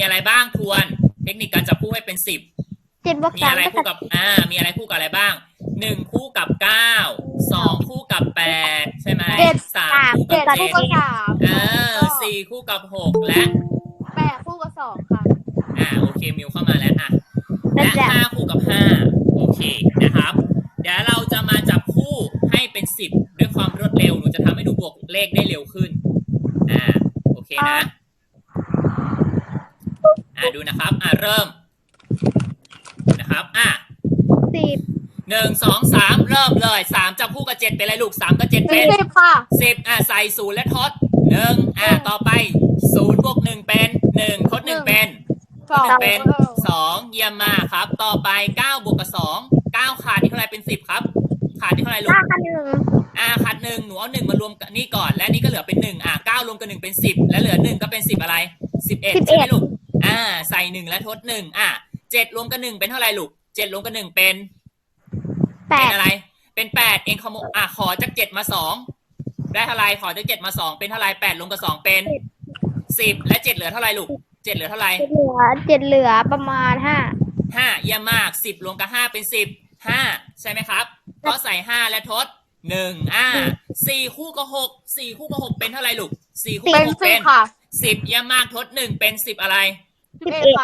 ีอะไรบ้างทวน เทคนิคการจับคู่ให้เป็นสิบมีอะไรคู่กับอ่ามีอะไรคู่กับอะไรบ้างหนึ่งคู่กับเก้าสองคู่กับแปดใช่ไหมเจ็ด สามคู่กับเจ็ดเออสี่คู่กับหกและ แปดคู่กับสองค่ะ อ่าโอเคมิวเข้ามาแล้วอะและ ห้าคู่กับห้าโอเคนะครับ เดี๋ยวเราจะมาจับคู่ให้เป็นสิบด้วยความรวดเร็วหนูจะทำให้ดูบวกเลขได้เร็วขึ้นอ่าโอเคนะ อ่าดูนะครับอ่าเริ่มนะครับอะสิบหนึ่งสองสามเริ่มเลยสามจับคู่กับเจ็ดเป็นอะไรลูกสามกับเจ็ดเป็นสิบค่ะสิบอะใส่ศูนย์และทดหนึ่งอะต่อไปศูนย์บวกหนึ่งเป็นหนึ่งทดหนึ่งเป็นสองเป็นสองเยี่ยมมากครับ ต่อไปเก้าบวกกับสองเก้าขาดที่เท่าไหร่เป็นสิบครับขาดที่เท่าไหร่ลูกห้าคันหนึ่งอ่าขาดหนึ่งหนูเอาหนึ่งมารวมกับนี่ก่อน และนี่ก็เหลือเป็นหนึ่งอะเก้ารวมกับหนึ่งเป็นสิบและเหลือหนึ่งก็เป็นสิบอะไรสิบเอ็ดใช่ไหมลูก อ่า ใส่หนึ่งและทดหนึ่งอะเจ็ดรวมกับหนึ่งเป็นเท่าไหร่ลูกเจ็ดรวมกับหนึ่งเป็นแปเป็นดอะไร เป็นแปดเองขโมอะขอจากเจ็ดมาสองได้เท่าไหรขอจากเจ็ดมาสองเป็นเท่าไหรแปดลงกับสองเป็นสิบและเจ็ดเหลือเท่าไหรลูกเจ็ดเหลือเท่าไหรเจ็ดเหลือเจ็ดเหลือประมาณห้าห้าเยี่ยมมากสิบรวมกับห้าเป็นสิบห้าใช่ไหมครับก็ใส่ห้าและทดหนึ่งอ่าสี่คู่กับหกสี่คู่กับหกเป็นเท่าไหรลูกสี่คู่กับหกเป็นสิบเยี่ยมมากทดหนึ่งเป็นสิบอะไร สิบเอ็ด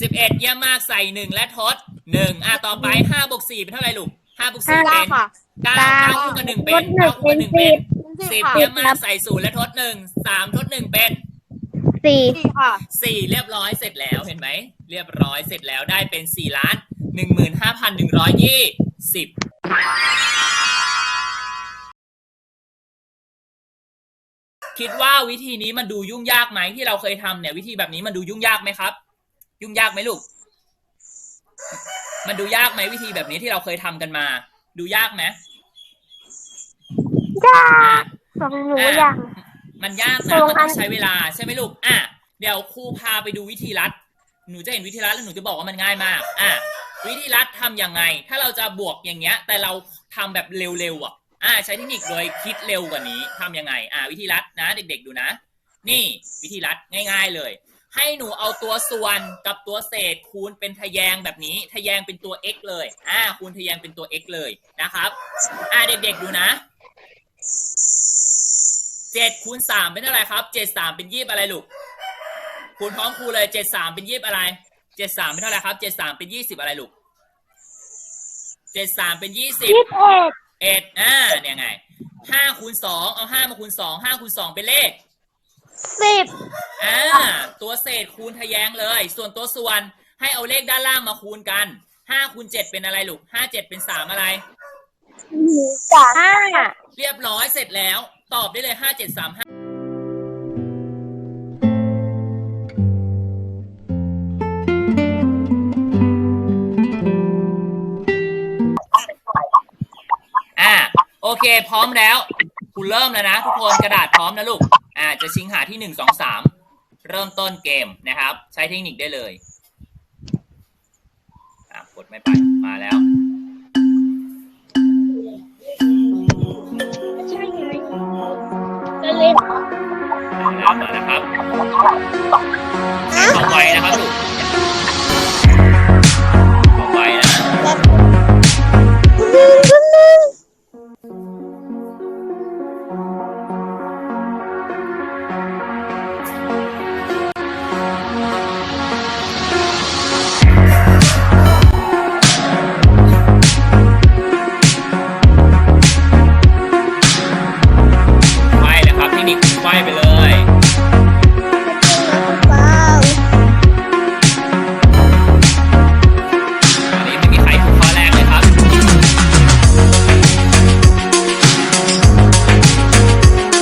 สิบเอ็ดเยี่ยมมากใส่หนึ่งและทดหนึ่งอะต่อไปห้าบวกสี่เป็นเท่าไหรลูกห้าบวกสี่ห้าเป็นค่ะเก้าเก้าคู่กับหนึ่งเป็นเก้าคู่กับหนึ่งเป็นสิบเยี่ยมมากใส่ศูนย์และทดหนึ่งสามทดหนึ่งเป็นสี่ค่ะสี่เรียบร้อยเสร็จแล้วเห็นไหมเรียบร้อยเสร็จแล้วได้เป็นสี่ล้านหนึ่งหมื่นห้าพันหนึ่งร้อยยี่สิบคิดว่าวิธีนี้มันดูยุ่งยากไหมที่เราเคยทำเนี่ย วิธีแบบนี้มันดูยุ่งยากไหมครับ ยุ่งยากไหมลูก มันดูยากไหมวิธีแบบนี้ที่เราเคยทำกันมา ดูยากไหมยาอะกของหนูอย่างมันยากตนะรงมันต้องอันใช้เวลาใช่ไหมลูก อะ เดี๋ยวครูพาไปดูวิธีรัด หนูจะเห็นวิธีรัดแล้วหนูจะบอกว่ามันง่ายมาก อะ วิธีรัดทำยังไง ถ้าเราจะบวกอย่างเงี้ย แต่เราทำแบบเร็วๆอะ อะใช้เทคนิคโดยคิดเร็วกว่านี้ทำยังไง อะวิธีรัดนะ เด็ก ๆ ดูนะ นี่วิธีรัดง่าย ๆ เลย ให้หนูเอาตัวส่วนกับตัวเศษคูณเป็นทะแยงแบบนี้ ทะแยงเป็นตัว x เลย อะคูณทะแยงเป็นตัว x เลยนะครับ อะเด็กๆดูนะเจ็ดคูณสามเป็นเท่าไหร่ครับเจ็ดสามเป็นยี่สิบอะไรลูก คูณพร้อมครูเลยเจ็ดสามเป็นยี่สิบอะไรเจ็ดสามเป็นเท่าไหร่ครับเจ็ดสามเป็นยี่สิบอะไรลูกเจ็ดสามเป็นยี่สิบยี่สิบเอ็ดเอ็ดอ่าเนี่ยไงห้าคูณสองเอาห้ามาคูณสองห้าคูณสองเป็นเลข สิบอ่าตัวเศษคูณทะแยงเลย ส่วนตัวส่วนให้เอาเลขด้านล่างมาคูณกันห้าคูณเจ็ดเป็นอะไรลูกห้าเจ็ดเป็นสามอะไร สามห้าเรียบร้อยเสร็จแล้ว ตอบได้เลยห้าเจ็ดสามห้าอ่าโอเค พร้อมแล้ว คุณเริ่มแล้วนะ ทุกคนกระดาษพร้อมนะลูกอ่าจะชิงหาที่หนึ่งสองสามเริ่มต้นเกมนะครับ ใช้เทคนิคได้เลยกดไม่ไปมาแล้วใช่ไงก็เลยมาแล้วมาครับต่อไปนะครับลูก